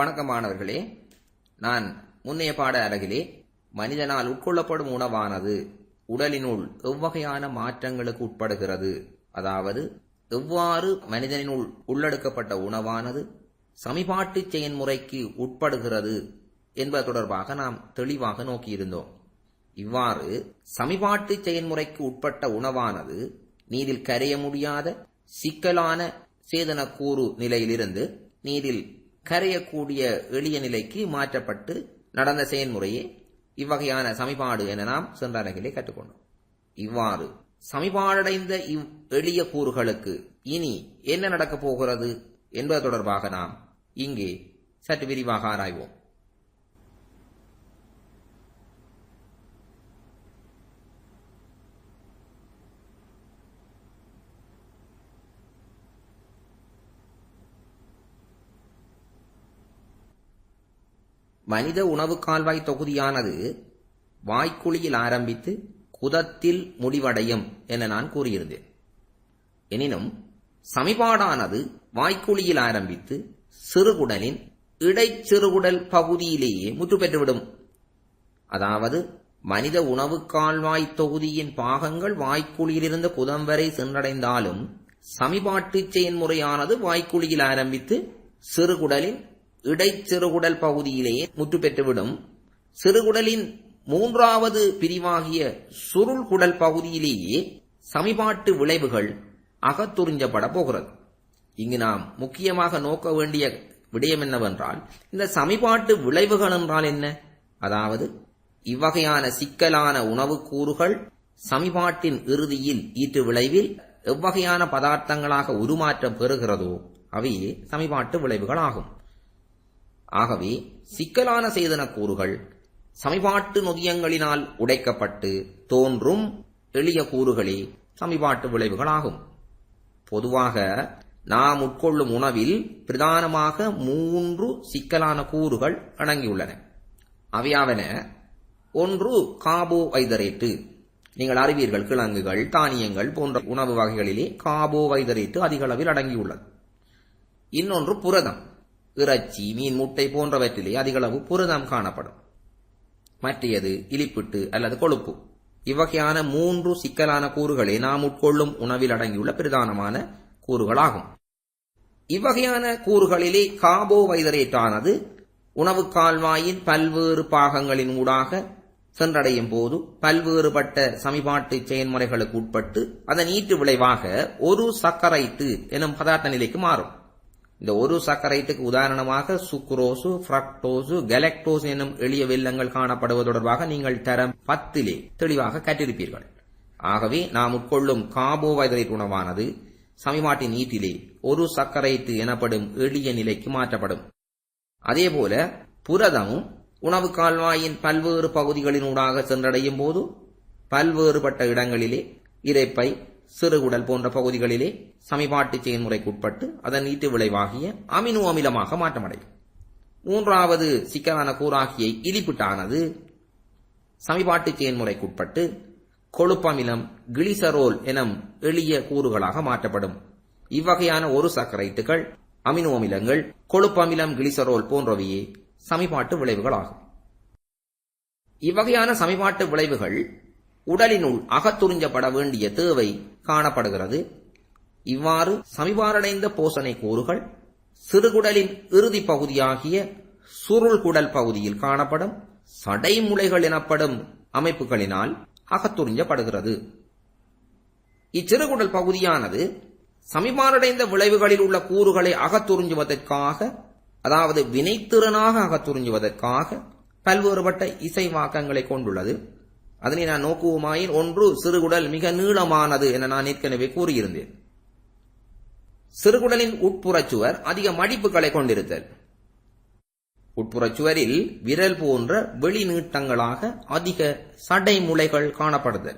வணக்கமானவர்களே நான் முன்னைய பாட அழகிலே மனிதனால் உட்கொள்ளப்படும் உணவானது உடலினுள் எவ்வகையான மாற்றங்களுக்கு உட்படுகிறது. அதாவது எவ்வாறு மனிதனினுள் உள்ளெடுக்கப்பட்ட உணவானது சமிபாட்டு செயன்முறைக்கு உட்படுகிறது என்பது தொடர்பாக நாம் தெளிவாக நோக்கியிருந்தோம். இவ்வாறு சமிபாட்டு செயன்முறைக்கு உட்பட்ட உணவானது நீரில் கரைய முடியாத சிக்கலான சேதனக்கூறு நிலையிலிருந்து நீரில் கரையக்கூடிய எளிய நிலைக்கு மாற்றப்பட்டு நடந்த செயல்முறையே இவ்வகையான சமிபாடு என நாம் சென்ற அலகிலே கற்றுக்கொண்டோம். இவ்வாறு சமிபாடடைந்த இவ் எளிய கூறுகளுக்கு இனி என்ன நடக்கப் போகிறது என்பது தொடர்பாக நாம் இங்கே சற்று விரிவாக ஆராய்வோம். மனித உணவு கால்வாய் தொகுதியானது வாய்க்குழியில் ஆரம்பித்து குதத்தில் முடிவடையும் என நான் கூறியிருந்தேன் எனினும் சமிபாடானது வாய்க்குழியில் ஆரம்பித்து சிறுகுடலின் இடைச்சிறுகுடல் பகுதியிலேயே முற்று பெற்றுவிடும். அதாவது மனித உணவு கால்வாய் தொகுதியின் பாகங்கள் வாய்க்குழியிலிருந்து குதம் வரை சென்றடைந்தாலும் சமிபாட்டு செயன்முறையானது வாய்க்குழியில் ஆரம்பித்து சிறுகுடலின் இடைச்சிறுகுடல் பகுதியிலேயே முற்று பெற்றுவிடும். சிறுகுடலின் மூன்றாவது பிரிவாகிய சுருள் குடல் பகுதியிலேயே சமிபாட்டு விளைவுகள் அகத்துறிஞ்சப்பட போகிறது. இங்கு நாம் முக்கியமாக நோக்க வேண்டிய விடயம் என்னவென்றால் இந்த சமிபாட்டு விளைவுகள் என்றால் என்ன? அதாவது இவ்வகையான சிக்கலான உணவு கூறுகள் சமிபாட்டின் இறுதியில் ஈற்று விளைவில் எவ்வகையான பதார்த்தங்களாக உருமாற்றம் பெறுகிறதோ அவையே சமிபாட்டு விளைவுகள் ஆகும். ஆகவே சிக்கலான சேதன கூறுகள் சமிபாட்டு நொதியங்களினால் உடைக்கப்பட்டு தோன்றும் எளிய கூறுகளே சமிபாட்டு விளைவுகளாகும். பொதுவாக நாம் உட்கொள்ளும் உணவில் பிரதானமாக மூன்று சிக்கலான கூறுகள் அடங்கியுள்ளன. அவையாவன ஒன்று கார்போஹைட்ரேட்டு நீங்கள் அறிவீர்கள் கிழங்குகள் தானியங்கள் போன்ற உணவு வகைகளிலே கார்போஹைட்ரேட்டு அதிக அளவில் அடங்கியுள்ளது. இன்னொன்று புரதம். இறைச்சி மீன் முட்டை போன்றவற்றிலே அதிகளவு புரதம் காணப்படும். மற்றையது இலிப்பிட்டு அல்லது கொழுப்பு. இவ்வகையான மூன்று சிக்கலான கூறுகளே நாம் உட்கொள்ளும் உணவில் அடங்கியுள்ள பிரதானமான கூறுகளாகும். இவ்வகையான கூறுகளிலே கார்போஹைட்ரேட்டானது உணவு கால்வாயின் பல்வேறு பாகங்களின் ஊடாக சென்றடையும் போது பல்வேறுபட்ட சமிபாட்டு செயல்முறைகளுக்கு உட்பட்டு அதன் ஈட்டு விளைவாக ஒரு சக்கரைட்டு எனும் பதார்த்த நிலைக்கு மாறும். இந்த ஒரு சக்கரைட்டுக்கு உதாரணமாக சுக்ரோசு ஃப்ரக்டோசு கெலக்டோஸ் எனும் எளிய வெள்ளங்கள் காணப்படுவது தொடர்பாக நீங்கள் தரம் பத்திலே தெளிவாக கற்றிருப்பீர்கள். ஆகவே நாம் உட்கொள்ளும் கார்போஹைட்ரேட் உணவானது சமிமாட்டின் ஈட்டிலே ஒரு சக்கரைட்டு எனப்படும் எளிய நிலைக்கு மாற்றப்படும். அதேபோல புரதமும் உணவு கால்வாயின் பல்வேறு பகுதிகளினூடாக சென்றடையும் போது பல்வேறுபட்ட இடங்களிலே இறைப்பை சிறுகுடல் போன்ற பகுதிகளிலே சமிபாட்டு செயல்முறைக்குட்பட்டு அதன் ஈட்டு விளைவாகிய அமினோ அமிலமாக மாற்றமடையும். மூன்றாவது சிக்கலான கூறாகிய இலிப்பிட்டானது சமிபாட்டு செயல்முறைக்குட்பட்டு கொழுப்பமிலம் கிளிசரோல் எனும் எளிய கூறுகளாக மாற்றப்படும். இவ்வகையான ஒரு சக்கரைட்டுகள் அமினோ அமிலங்கள் கொழுப்பமிலம் கிளிசரோல் போன்றவையே சமிபாட்டு விளைவுகளாகும். இவ்வகையான சமிபாட்டு விளைவுகள் உடலினுள் அகத்துறிஞ்சப்பட வேண்டிய தேவை காணப்படுகிறது. இவ்வாறு சமிபாரடைந்த போசனை கூறுகள் சிறுகுடலின் இறுதி பகுதியாகிய சுருள் குடல் பகுதியில் காணப்படும் சடைமுளைகள் எனப்படும் அமைப்புகளினால் அகத்துறிஞ்சப்படுகிறது. இச்சிறுகுடல் பகுதியானது சமிபாரடைந்த விளைவுகளில் உள்ள கூறுகளை அகத்துறிஞ்சுவதற்காக அதாவது வினைத்திறனாக அகத்துறிஞ்சுவதற்காக பல்வேறுபட்ட இசைவாக்கங்களை கொண்டுள்ளது. அதனை நான் நோக்குவோமாயின் ஒன்று சிறுகுடல் மிக நீளமானது என நான் ஏற்கனவே கூறியிருந்தேன். சிறுகுடலின் உட்புறச்சுவர் அதிக மடிப்புகளை கொண்டிருத்தல். உட்புறச்சுவரில் விரல் போன்ற வெளிநீட்டங்களாக அதிக சடைமுளைகள் காணப்படுதல்.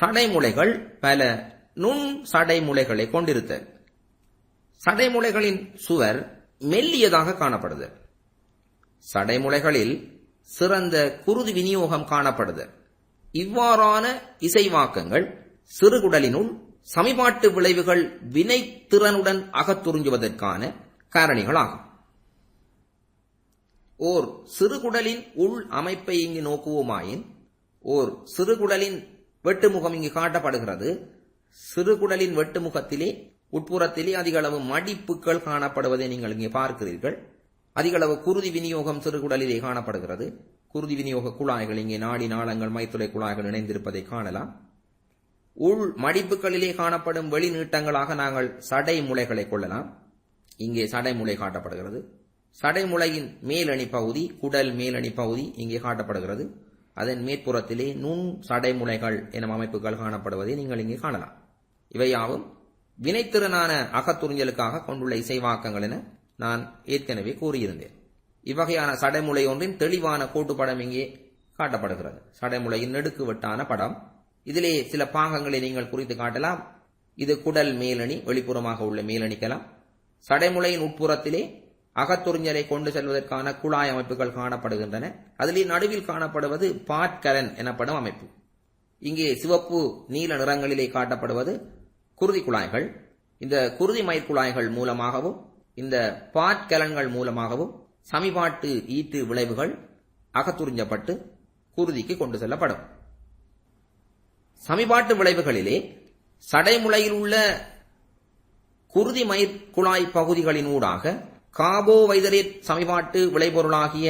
சடைமுளைகள் பல நுண் சடைமுளைகளை கொண்டிருத்தல். சடைமுளைகளின் சுவர் மெல்லியதாக காணப்படுதல். சடைமுளைகளில் சிறந்த குருதி விநியோகம் காணப்படுது. இவ்வாறான இசைவாக்கங்கள் சிறுகுடலினுள் சமிபாட்டு விளைவுகள் வினைத்திறனுடன் அகத்துறிஞ்சுவதற்கான காரணிகளாகும். ஓர் சிறுகுடலின் உள் அமைப்பை இங்கு நோக்குவோமாயின் ஓர் சிறுகுடலின் வெட்டுமுகம் இங்கு காட்டப்படுகிறது. சிறுகுடலின் வெட்டுமுகத்திலே உட்புறத்திலே அதிக அளவு மடிப்புகள் காணப்படுவதை நீங்கள் இங்கே பார்க்கிறீர்கள். அதிக அளவு குருதி விநியோகம் சிறுகுடலிலே காணப்படுகிறது. குருதி விநியோக குழாய்கள் இங்கே நாடி நாளங்கள் மைத்துளை குழாய்கள் இணைந்திருப்பதை காணலாம். உள் மடிப்புகளிலே காணப்படும் வெளிநீட்டங்களாக நாங்கள் சடை முளைகளை கொள்ளலாம். இங்கே சடைமுளை காட்டப்படுகிறது. சடைமுளையின் மேலணி பகுதி குடல் மேலணி பகுதி இங்கே காட்டப்படுகிறது. அதன் மேற்புறத்திலே நுண் சடைமுளைகள் எனும் அமைப்புகள் காணப்படுவதை நீங்கள் இங்கே காணலாம். இவையாவும் வினைத்திறனான அகத்துறிஞ்சலுக்காக கொண்டுள்ள இசைவாக்கங்கள் என நான் ஏற்கனவே கூறியிருந்தேன். இவ்வகையான சடைமுலை ஒன்றின் தெளிவான கோட்டுப்படம் இங்கே காட்டப்படுகிறது. சடைமுலையின் நெடுக்கு வெட்டான படம். இதிலே சில பாகங்களை நீங்கள் குறித்து காட்டலாம். இது குடல் மேலணி வெளிப்புறமாக உள்ள மேலணிக்கலாம் சடைமுலையின் உட்புறத்திலே அகத்துறிஞ்சலை கொண்டு செல்வதற்கான குழாய் அமைப்புகள் காணப்படுகின்றன. அதிலே நடுவில் காணப்படுவது பாட்கரன் எனப்படும் அமைப்பு. இங்கே சிவப்பு நீல நிறங்களிலே காட்டப்படுவது குருதி குழாய்கள். இந்த குருதி மயிர் குழாய்கள் மூலமாகவும் இந்த பாட்கலன்கள் மூலமாகவும் சமிபாட்டு ஈட்டு விளைவுகள் அகத்துறிஞ்சப்பட்டு குருதிக்கு கொண்டு செல்லப்படும். சமிபாட்டு விளைவுகளிலே சடைமுளையில் உள்ள குருதி மயிர்குழாய் குழாய் பகுதிகளின் ஊடாக சமிபாட்டு விளைபொருளாகிய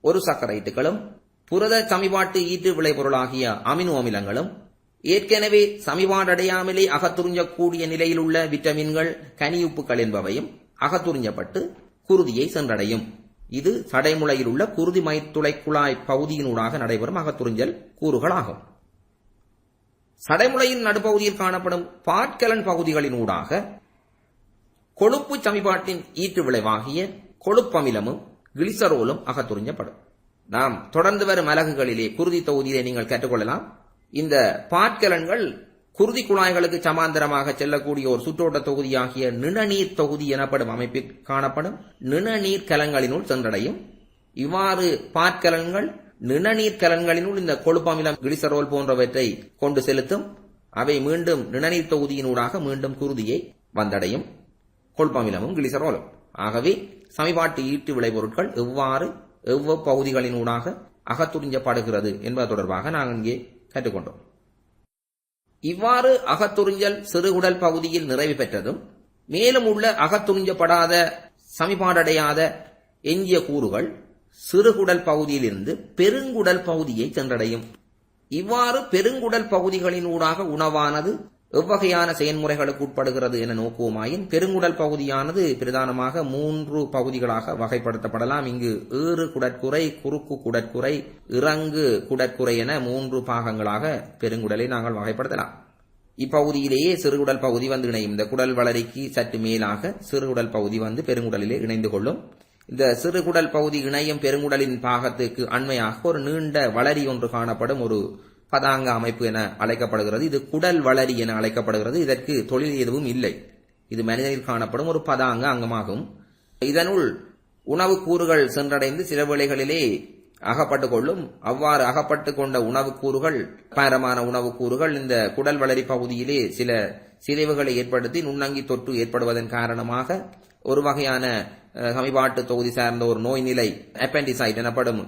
ஒரு சக்கரைட்டுகளும் புரத சமிபாட்டு ஈட்டு விளைபொருளாகிய அமினோ அமிலங்களும் ஏற்கனவே சமிபாடடையாமலே அகத்துறிஞ்சக்கூடிய நிலையில் உள்ள விட்டமின்கள் கனியுப்புகள் என்பவையும் அகத்துறிஞ்சப்பட்டு குருதியை சென்றடையும். இது சடைமுளையில் உள்ள குருதி மைத்துளை குழாய் பகுதியினூடாக நடைபெறும் அகத்துறிஞ்சல் கூறுகளாகும். சடைமுளையின் நடுப்பகுதியில் காணப்படும் பாட்கலன் பகுதிகளினூடாக கொழுப்பு சமிபாட்டின் ஈட்டு விளைவாகிய கொழுப்பமிலமும் கிளிசரோலும் அகத்துறிஞ்சப்படும். நாம் தொடர்ந்து வரும் அலகுகளிலே குருதி தொகுதியிலே நீங்கள் கற்றுக்கொள்ளலாம். இந்த பாற்கலன்கள் குருதி குழாய்களுக்கு சமாந்தரமாக செல்லக்கூடிய ஒரு சுற்றோட்ட தொகுதியாகிய நிணநீர் தொகுதி எனப்படும் அமைப்பில் காணப்படும். நிணநீர் கலங்களினுள் சென்றடையும். இவ்வாறு பாற்கலன்கள் நிணநீர் கலன்களினுள் இந்த கொழுப்பமிலம் கிளிசரோல் போன்றவற்றை கொண்டு செலுத்தும். அவை மீண்டும் நிணநீர் தொகுதியினூடாக மீண்டும் குருதியை வந்தடையும். கொழுப்பமிலமும் கிளிசரோலும். ஆகவே சமிபாட்டு ஈட்டு விளைபொருட்கள் எவ்வாறு எவ்வளவு பகுதிகளினூடாக அகத்துறிஞ்சப்படுகிறது என்பது தொடர்பாக நாங்கள் இங்கே கற்றுக்கொண்டோம் இவ்வாறு அகத்துறிஞ்சல் சிறுகுடல் பகுதியில் நிறைவு பெற்றதும் மேலும் உள்ள அகத்துறிஞ்சப்படாத சமிபாடடையாத எஞ்சிய கூறுகள் சிறுகுடல் பகுதியிலிருந்து பெருங்குடல் பகுதியை சென்றடையும். இவ்வாறு பெருங்குடல் பகுதிகளினூடாக உணவானது எவ்வகையான செயல்முறைகளுக்கு உட்படுகிறது என நோக்குவோமாயின் பெருங்குடல் பகுதியானது பிரதானமாக மூன்று பகுதிகளாக வகைப்படுத்தப்படலாம். இங்கு ஏறு குடற்குறை குறுக்கு குடற்குறை இறங்கு குடற்குறை என மூன்று பாகங்களாக பெருங்குடலை நாங்கள் வகைப்படுத்தலாம். இப்பகுதியிலேயே சிறுகுடல் பகுதி வந்து இணையும். இந்த குடல் வளரிக்கு சற்று மேலாக சிறுகுடல் பகுதி வந்து பெருங்குடலிலே இணைந்து கொள்ளும். இந்த சிறுகுடல் பகுதி இணையும் பெருங்குடலின் பாகத்துக்கு அண்மையாக ஒரு நீண்ட வளரி ஒன்று காணப்படும். ஒரு பதாங்க அமைப்பு என அழைக்கப்படுகிறது. இது குடல் வளரி என அழைக்கப்படுகிறது. இதற்கு தொழில் எதுவும் இல்லை. இது மனிதனில் காணப்படும் ஒரு பதாங்க அங்கமாகும். இதனுள் உணவு கூறுகள் சென்றடைந்து சில வேளைகளிலே அகப்பட்டு கொள்ளும். அவ்வாறு அகப்பட்டு கொண்ட உணவு கூறுகள் பாரமான உணவு கூறுகள் இந்த குடல் வளரி பகுதியிலே சில சிதைவுகளை ஏற்படுத்தி நுண்ணங்கி தொற்று ஏற்படுவதன் காரணமாக ஒரு வகையான அஹ், சமிபாட்டு தொகுதி சார்ந்த ஒரு நோய் நிலை அப்பெண்டிசைட் எனப்படும்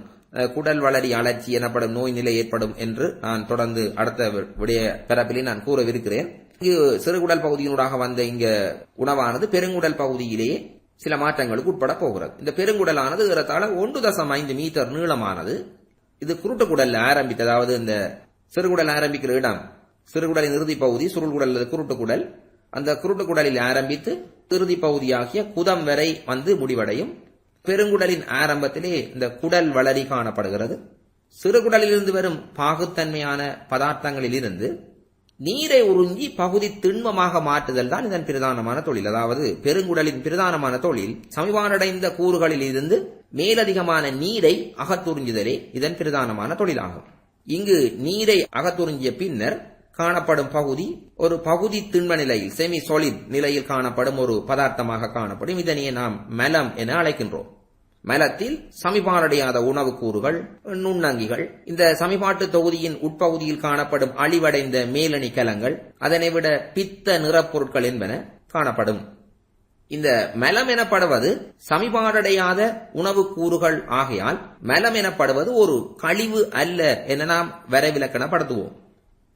குடல் வளரி அழற்சி எனப்படும் நோய் நிலை ஏற்படும் என்று நான் தொடர்ந்து அடுத்த விடைய பிறப்பிலே பரப்பிலே நான் கூறவிருக்கிறேன். இங்கு சிறுகுடல் பகுதியினூடாக வந்த இங்க உணவானது பெருங்குடல் பகுதியிலேயே சில மாற்றங்களுக்கு உட்பட போகிறது. இந்த பெருங்குடலானது ஏறத்தாழ ஒன்று தசம் ஐந்து மீட்டர் நீளமானது. இது குருட்டுக்குடல் குடல்ல ஆரம்பித்து அதாவது இந்த சிறுகுடல் ஆரம்பிக்கிற இடம் சிறுகுடலின் இறுதி பகுதி சுருள்குடல் அல்லது அந்த குருட்டுக்குடலில் ஆரம்பித்து இறுதி பகுதியாகிய குதம் வரை வந்து முடிவடையும். பெருங்குடலின் ஆரம்பத்திலே இந்த குடல் வளரி காணப்படுகிறது. சிறுகுடலிலிருந்து வரும் பாகுத்தன்மையான பதார்த்தங்களிலிருந்து நீரை உறிஞ்சி பகுதி திண்மமாக மாற்றுதல் தான் இதன் பிரதானமான தொழில். அதாவது பெருங்குடலின் பிரதானமான தொழில் சமிபானடைந்த கூறுகளில் இருந்து மேலதிகமான நீரை அகத்துறிஞ்சுதலே இதன் பிரதானமான தொழிலாகும். இங்கு நீரை அகத்துறிஞ்சிய பின்னர் காணப்படும் பகுதி ஒரு பகுதி திண்ம நிலையில் செமி solid நிலையில் காணப்படும் ஒரு பதார்த்தமாக காணப்படும். இதனையே நாம் மலம் என அழைக்கின்றோம். மலத்தில் சமிபானடையாத உணவு கூறுகள் நுண்ணங்கிகள் இந்த சமிபாட்டு தொகுதியின் உட்பகுதியில் காணப்படும் அழிவடைந்த மேலணி கலங்கள் அதனை விட பித்த நிறப்பொருட்கள் என்பன காணப்படும். இந்த மலம் எனப்படுவது சமிபாடடையாத உணவு கூறுகள் ஆகையால் மலம் எனப்படுவது ஒரு கழிவு அல்ல என நாம் வரைவிலக்கணப்படுத்துவோம்.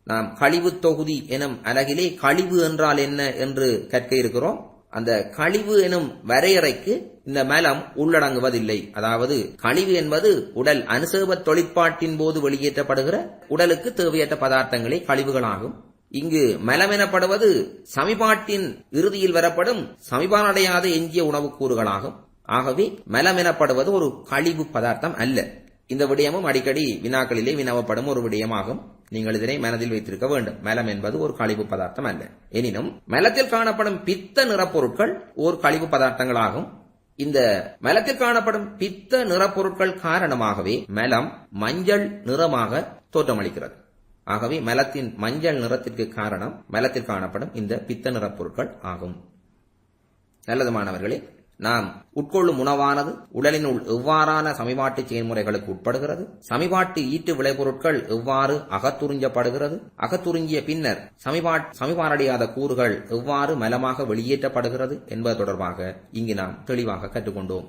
நாம் கழிவு தொகுதி எனும் அலகிலே கழிவு என்றால் என்ன என்று கற்க இருக்கிறோம். அந்த கழிவு எனும் வரையறைக்கு இந்த மலம் உள்ளடங்குவதில்லை. அதாவது கழிவு என்பது உடல் அனுசேப தொழிற்பாட்டின் போது வெளியேற்றப்படுகிற உடலுக்கு தேவையற்ற பதார்த்தங்களே கழிவுகளாகும். இங்கு மலம் எனப்படுவது சமிபாட்டின் இறுதியில் வரப்படும் சமிபானடையாத எஞ்சிய உணவுக் கூறுகளாகும் ஆகவே மலம் எனப்படுவது ஒரு கழிவு பதார்த்தம் அல்ல. இந்த விடயமும் அடிக்கடி வினாக்களிலே வினவப்படும் ஒரு விடயமாகும். நீங்கள் இதனை மனதில் வைத்திருக்க வேண்டும். மலம் என்பது ஒரு கழிவு பதார்த்தம் அல்ல. எனினும் மலத்தில் காணப்படும் பித்த நிறப்பொருட்கள் ஓர் கழிவு பதார்த்தங்களாகும். இந்த மலத்தில் காணப்படும் பித்த நிறப்பொருட்கள் காரணமாகவே மலம் மஞ்சள் நிறமாக தோற்றமளிக்கிறது. ஆகவே மலத்தின் மஞ்சள் நிறத்திற்கு காரணம் மலத்தில் காணப்படும் இந்த பித்த நிறப்பொருட்கள் ஆகும். நல்லது மாணவர்களே நாம் உட்கொள்ளும் உணவானது உடலினுள் எவ்வாறான சமிபாட்டு செயல்முறைகளுக்கு உட்படுகிறது? சமிபாட்டு ஈட்டு விளைபொருட்கள் எவ்வாறு அகத்துறிஞ்சப்படுகிறது? அகத்துறிஞ்சிய பின்னர் சமிபாட் சமிபாரடையாத கூறுகள் எவ்வாறு மலமாக வெளியேற்றப்படுகிறது என்பது தொடர்பாக இங்கு நாம் தெளிவாக கற்றுக்கொண்டோம்.